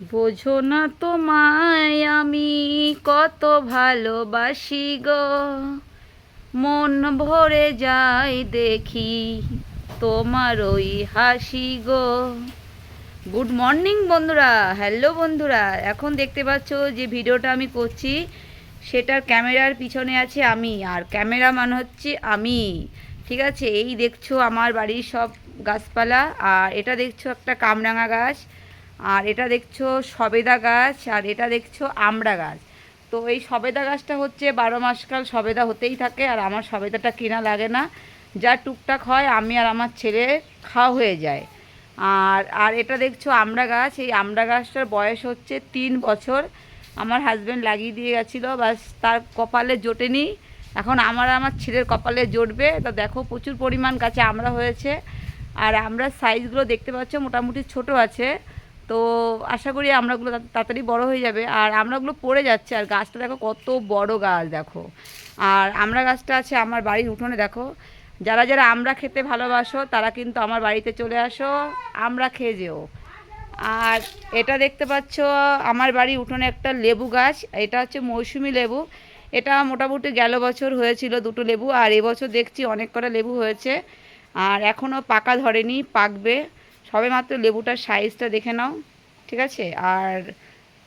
বোঝো না তোমায় আমি কত ভালোবাসি গো। মন ভরে যায় দেখি তোমার ওই হাসি গো। গুড মর্নিং বন্ধুরা, হ্যালো বন্ধুরা, এখন দেখতে পাচ্ছ যে ভিডিওটা আমি করছি, সেটার ক্যামেরার পিছনে আছে আমি, আর ক্যামেরা মানে হচ্ছে আমি। ঠিক আছে, এই দেখছ আমার বাড়ির সব গাছপালা, আর এটা দেখছ একটা কামরাঙা গাছ। আর এটা দেখছ সবেদা গাছ, আর এটা দেখছ আমড়া গাছ। তো এই সবেদা গাছটা হচ্ছে বারো মাসকাল সবেদা হতেই থাকে, আর আমার সবেদাটা কিনা লাগে না। যা টুকটাক হয়, আমি আর আমার ছেলে খাওয়া হয়ে যায়। আর আর এটা দেখছ আমড়া গাছ, এই আমড়া গাছটার বয়স হচ্ছে তিন বছর। আমার হাজব্যান্ড লাগিয়ে দিয়ে গেছিল, বাস তার কপালে জোটেনি। এখন আমার আমার ছেলের কপালে জোটবে। তো দেখো প্রচুর পরিমাণ গাছে আমড়া হয়েছে। আর আমরা সাইজগুলো দেখতে পাচ্ছ, মোটামুটি ছোট আছে। তো আশা করি আমরাগুলো তাড়াতাড়ি বড় হয়ে যাবে। আর আমরাগুলো পড়ে যাচ্ছে, আর গাছটা দেখো কত বড় গাছ দেখো। আর আমরা গাছটা আছে আমার বাড়ির উঠোনে দেখো। যারা যারা আমরা খেতে ভালোবাসো, তারা কিন্তু আমার বাড়িতে চলে আসো, আমরা খেয়ে যেও। আর এটা দেখতে পাচ্ছ, আমার বাড়ির উঠোনে একটা লেবু গাছ, এটা হচ্ছে মৌসুমি লেবু। এটা মোটামুটি গেল বছর হয়েছিল দুটো লেবু, আর এবছর দেখছি অনেক কটা লেবু হয়েছে। আর এখনও পাকা ধরেনি, পাকবে। সবে মাত্র লেবুটার সাইজটা দেখে নাও, ঠিক আছে? আর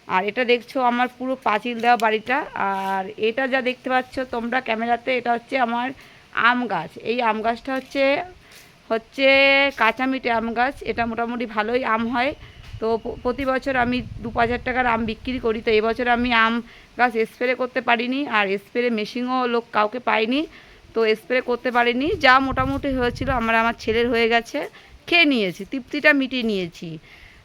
আর এটা দেখছ আমার পুরো পাঁচিল দেওয়া বাড়িটা, আর এটা যা দেখতে পাচ্ছ তোমরা ক্যামেরাতে, এটা হচ্ছে আমার আম গাছ। এই আম গাছটা হচ্ছে হচ্ছে কাঁচা মিটে আম গাছ, এটা মোটামুটি ভালোই আম হয়। তো প্রতি বছর আমি দু হাজার টাকার আম বিক্রি করি, তো এবছর আমি আম গাছ স্প্রে করতে পারিনি, আর স্প্রে মেশিনও লোক কাউকে পাইনি তো স্প্রে করতে পারিনি। যা মোটামুটি হয়েছিল, আমার আমার ছেলের হয়ে গেছে। খেয়ে নিয়েছি, তৃপ্তিটা মিটিয়ে নিয়েছি।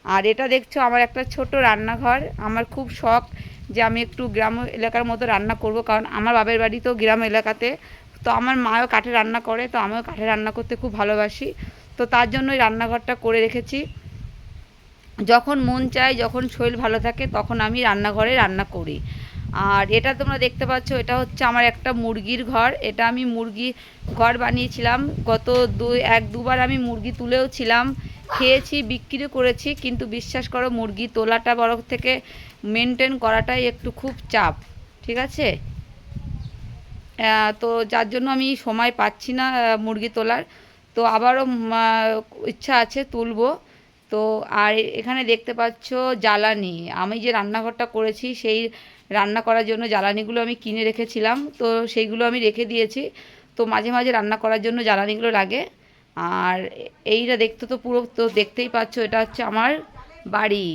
আর এটা দেখছ, আমার একটা ছোট রান্নাঘর। আমার খুব শখ যে আমি একটু গ্রাম এলাকার মতো রান্না করব, কারণ আমার বাবার বাড়ি তো গ্রাম এলাকাতে। তো আমার মাও কাঠে রান্না করে, তো আমিও কাঠে রান্না করতে খুব ভালোবাসি। তো তার জন্য জন্যই রান্নাঘরটা করে রেখেছি। যখন মন চায়, যখন শরীর ভালো থাকে, তখন আমি রান্নাঘরে রান্না করি। আর এটা তোমরা দেখতে পাচ্ছ, এটা হচ্ছে আমার একটা মুরগির ঘর। এটা আমি মুরগি ঘর বানিয়েছিলাম। গত দুই, এক, দুবার আমি মুরগি তুলেও ছিলাম। খেয়েছি, বিক্রি করেছি, কিন্তু বিশ্বাস করো, মুরগি তোলাটা বড় থেকে মেনটেন করাটাই একটু খুব চাপ, ঠিক আছে? তো যার জন্য আমি সময় পাচ্ছি না মুরগি তোলার। তো আবারও ইচ্ছা আছে তুলবো। তো আর এখানে দেখতে পাচ্ছ জ্বালানি। আমি যে রান্নাঘরটা করেছি, সেই রান্না করার জন্য জ্বালানিগুলো আমি কিনে রেখেছিলাম। তো সেইগুলো আমি রেখে দিয়েছি। তো মাঝে মাঝে রান্না করার জন্য জ্বালানিগুলো লাগে। আর এইটা দেখতে তো পুরো তো দেখতেই পাচ্ছ, এটা হচ্ছে আমার বাড়ি।